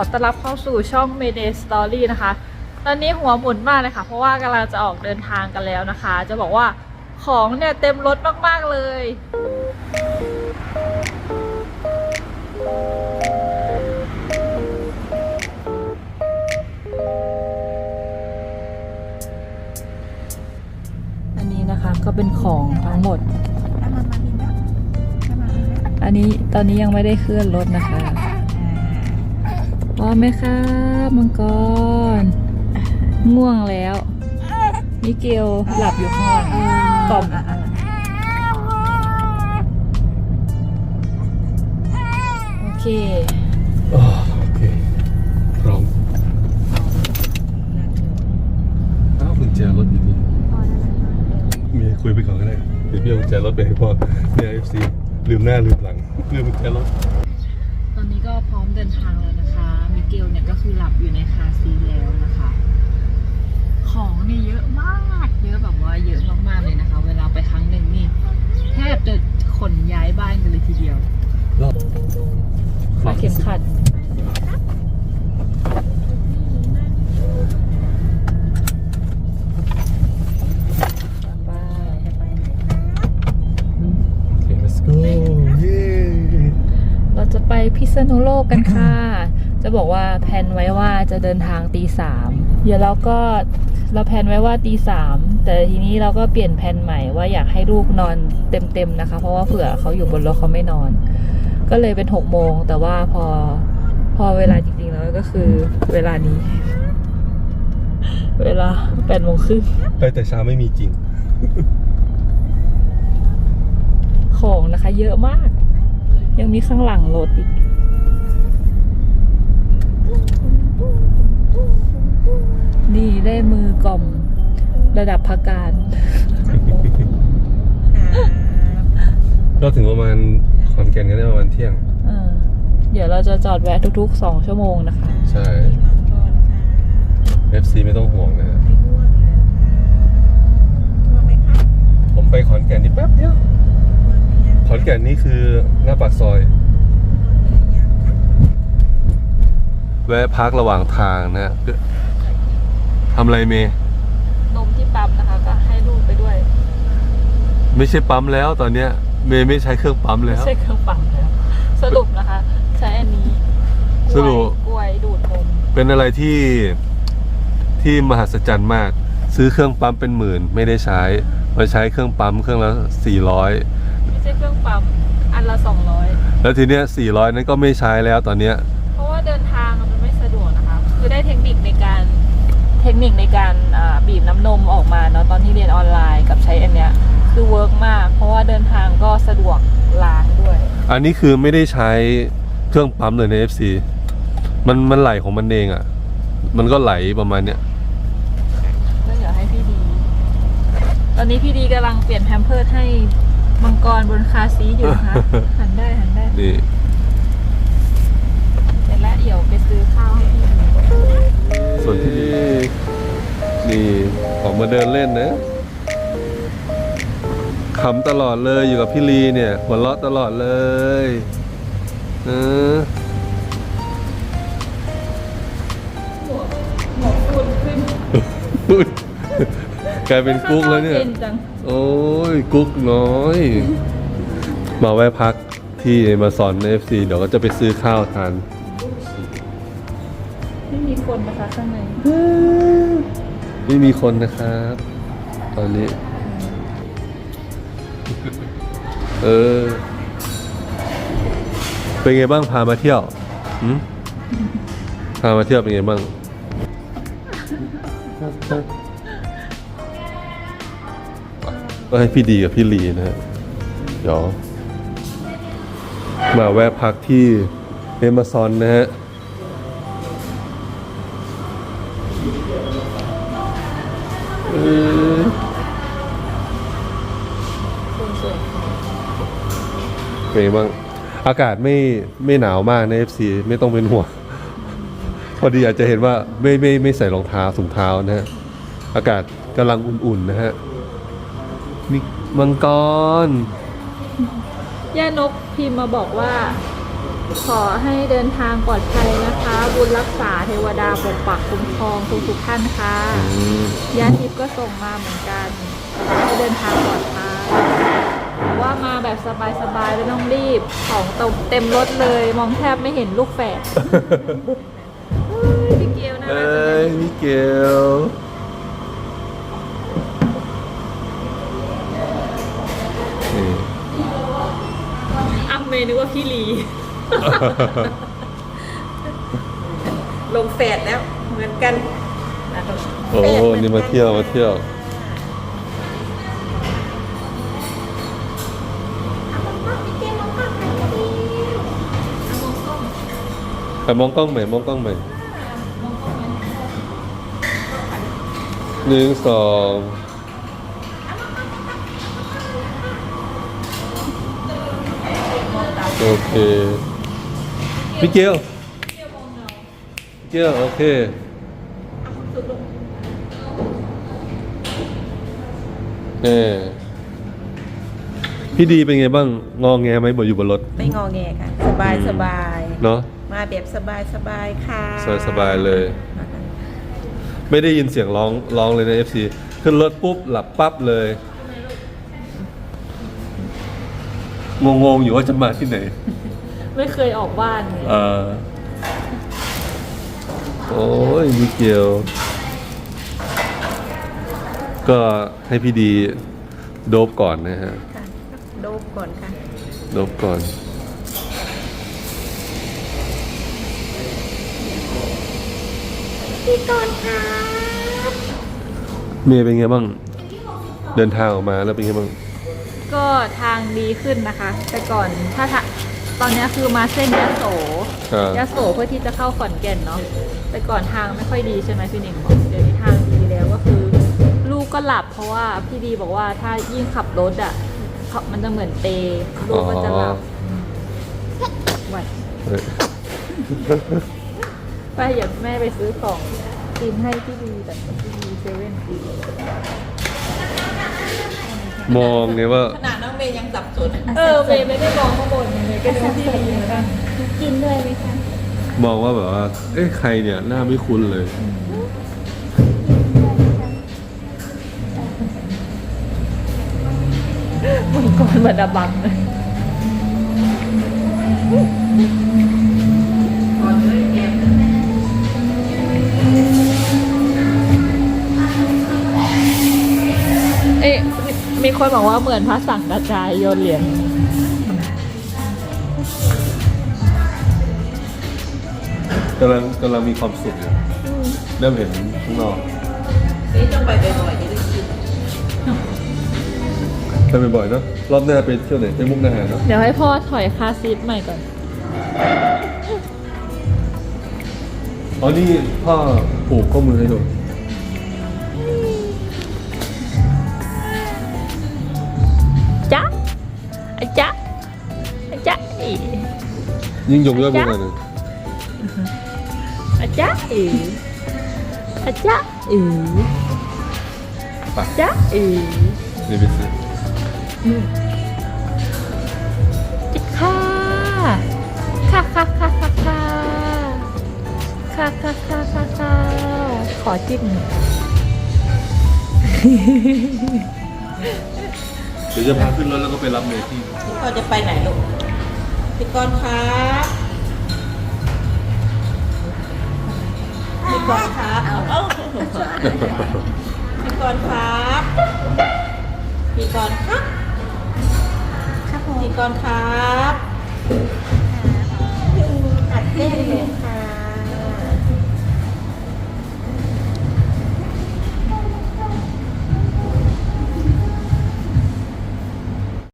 ขอต้อนรับเข้าสู่ช่อง Mayday Story นะคะ ตอนนี้หัวหมุนมากเลยค่ะ เพราะว่ากำลังจะออกเดินทางกันแล้วนะคะ จะบอกว่าของเนี่ยเต็มรถมากๆเลย อันนี้นะคะก็เป็นของทั้งหมด อันนี้ตอนนี้ยังไม่ได้เคลื่อนรถนะคะ ร้อมไหมคะมังกร ง่วงแล้วมิเกลหลับอยู่ข้างหลังกล่อมโอเคอ๋อโอเค พร้อมอ้าวกุญแจรถอยู่นี่มีคุยไปก่อนก็ได้เดี๋ยวพี่เอากุญแจรถไปให้พ่อเนี่ยเอฟซีลืมหน้าลืมหลังลืมกุญแจรถตอนนี้ก็พร้อมเดินทางแล้วนะคะ มิเกลเนี่ยก็คือหลับอยู่ในคาร์ซีทแล้วนะคะ ของนี่เยอะมากเยอะแบบว่าเยอะมากๆเลยนะคะ เวลาไปครั้งหนึ่งนี่แทบจะขนย้ายบ้านกันเลยทีเดียวรอบฝาเข็มขัดไปโอเค let's go เย้เราจะไปพิษณุโลกกันค่ะ จะบอกว่าแพลนไว้ว่าจะเดินทางตีสามเดี๋ยวเราก็เราแพลนไว้ว่าตีสามแต่ทีนี้เราก็เปลี่ยนแผนใหม่ว่าอยากให้ลูกนอนเต็มๆนะคะ เพราะว่าเผื่อเขาอยู่บนรถเขาไม่นอน ก็เลยเป็นหกโมงแต่ว่าพอพอเวลาจริงๆแล้วก็คือเวลานี้ เวลาแปดโมงครึ่งไปแต่เช้าไม่มีจริง ของนะคะ เยอะมาก ยังมีข้างหลังรถอีก นี่ได้มือกล่อมระดับพักการเราถึงประมาณขอนแก่นกันได้ประมาณเที่ยง เออเดี๋ยวเราจะจอดแวะทุกๆ2ชั่วโมงนะคะ ใช่ FC ไม่ต้องห่วงนะฮะผมไปขอนแก่นนี่แป๊บเดียว ขอนแก่นนี่คือหน้าปากซอย แวะพักระหว่างทางนะฮะทำอะไรเมย์นมที่ปั๊มนะคะก็ให้ลูกไปด้วย ไม่ใช่ปั๊มแล้วตอนเนี้ย เมย์ไม่ใช้เครื่องปั๊มไม่แล้ว ใช่เครื่องปั่นแล้วสรุปนะคะ ใช้อันนี้สรุป กล้วยดูดนมเป็นอะไรที่ที่มหัศจรรย์มาก ซื้อเครื่องปั๊มเป็นหมื่น ไม่ได้ใช้มาใช้เครื่องปั๊มเครื่องละ400 ไม่ใช่เครื่องปั๊มอันละ200แล้วทีเนี้ย400 นั้นก็ไม่ใช้แล้วตอนเนี้ย คะคือได้เทคนิคในการเทคนิคในการอ่าบีบน้ำนมออกมาเนาะตอนที่เรียนออนไลน์กับใช้อันเนี้ยคือเวิร์กมาก เพราะว่าเดินทางก็สะดวกล้างด้วย อันนี้คือไม่ได้ใช้เครื่องปั๊มเลยใน FC มันมันไหลของมันเองอะ่ะ มันก็ไหลประมาณเนี้ยก็เดี๋ยวให้พี่ดี ตอนนี้พี่ดีกำลังเปลี่ยนแพมเพิร์สให้มังกรบนคาร์ซีทอยู่นะคะหันได้หันได้นี่เสร็จแล้วเดี๋ยวไปซื้อข้าวให้พี่ดีส่ วนที่ดีนี่ออกมาเดินเล่นนะขำตลอดเลยอยู่กับพี่ลีเนี่ยหัวเราะตลอดเลยเออหมวกฝุ่นขึ้นอุ๊ยกลายเป็นกุ๊กแล้วเนี่ยข้างนอกจังโอ้ยกุ๊กน้อย มาแวะพักที่มาสอนใน FC เดี๋ยวก็จะไปซื้อข้าวทาน ไม่มีคนนะคะข้างในไม่มีคนนะครับ ตอนนี้ เออ เป็นไงบ้างพามาเที่ยวหืมพามาเที่ยวเป็นไงบ้างก็ให้พี่ดีกับพี่ลีนะฮะเดี๋ยวมาแวะพักที่เอมาซอนนะฮะ ออคนสวยเป็นไงบ้าง อากาศไม่ไม่หนาวมากใน FC ไม่ต้องเป็นห่วง พอดีอาจจะเห็นว่าไม่ไม่ไม่ใส่รองเท้าถุงเท้านะฮะ อากาศกำลังอุ่นๆนะฮะมีมังกร ย่านกพิมพ์มาบอกว่า ขอให้เดินทางปลอดภัยนะคะ บุญรักษาเทวดาปกปักคุ้มครองทุกทุกๆท่านค่ะอืมยาทิพย์ก็ส่งมาเหมือนกันขอให้เดินทางปลอดภัยว่ามาแบบสบายๆไม่ต้องรีบของตมเต็มรถเลย มองแทบไม่เห็นลูกแฝดเฮ้ยพี่เกียวน่าเอ้รักจังเลยยมิเกลนี่อะเมย์นึกว่าพี่ลี ลงแฝดแล้วเหมือนกันนะโอ้นี่มาเที่ยวมาเที่ยว แต่มองกล้องใหม่มองกล้องใหม่หนึ่งสองโอเค พี่เกียวพี่เกียวโอเคเออพี่ดีเป็นไงบ้างงองแงไหมบอกอยู่บนรถ ไม่งอแงค่ะ สบายสบายเนาะมาแบบสบายสบายค่ะสบายสบายเลย ไม่ได้ยินเสียงร้องร้องเลยใน FC ขึ้นรถปุ๊บหลับปั๊บเลยงงๆอยู่ว่าจะมาที่ไหน ไม่เคยออกบ้านเลยเออโอ้ยมิเกลก็ให้พี่ดีโดบก่อนนะฮะ ค่ะโดบก่อนค่ะ โดบก่อน พี่ก่อนค่ะเมย์เป็นไงบ้าง เดินทางออกมาแล้วเป็นไงบ้าง ก็ทางดีขึ้นนะคะ แต่ก่อนถ้าถ้า ตอนเนี้ยคือมาเส้นยะโสอ่ายะโสเพื่อที่จะเข้าขอนแก่นเนาะแต่ก่อนทางไม่ค่อยดีใช่ไหมพี่หนิงบอกเดี๋ยวนี้ทางดีแล้วก็คือ ลูกก็หลับเพราะว่าพี่ดีบอกว่าถ้ายิ่งขับรถอะขับมันจะเหมือนเปรย์ลูกก็จะหลับไหวเฮ้ยไปอย่าแม่ไปซื้อของกินให้พี่ดีแต่พี่ดีเซเว่นดีมองไงว่าขนาดน้องเมย์ยัง สับสนเออเมย์ไม่ได้มองข้างบนเมย์ก็ดูพี่ดีเหมือนกันกินด้วยไหมคะมองว่าแบบว่า เอ้ยใครเนี่ยหน้าไม่คุ้นเลย มังกรบัดาบังเลย มีมีคนบอกว่าเหมือนพระสังกระจายโยนเหรียญกำลังกำลังมีความสุขอยู่เริ่มเห็นข้างนอกนี่ต้องไปบ่อยๆจะได้กินไปบ่อยๆเนอะรอบหน้าไปเที่ยวไหนไปมุกดาหารเนอะเดี๋ยวให้พ่อถอยคาร์ซีทใหม่ก่อนอ๋อนี่พ่อปลูกข้อมือให้ดู ยิ่งยงยอดบุญหน่อยหนึ่งอะจ๊ะอีอะจ๊ะอีไปจ๊ะอีนี่ไปซื้อจิค่ะค่ะค่ะค่ะค่ะค่ะค่ะค่ะค่ะค่ะค่ะขอจิ้มหน่อยเดี๋ยวจะพาขึ้นรถแล้วก็ไปรับเมย์ที่เราจะไปไหนลูก พี่กรณ์ครับพี่กรณ์ครับเอาเอาพี่กรณ์ครับพี่กรณ์ครับครับพี่กรณ์ครับอัดเต้นอยู่ค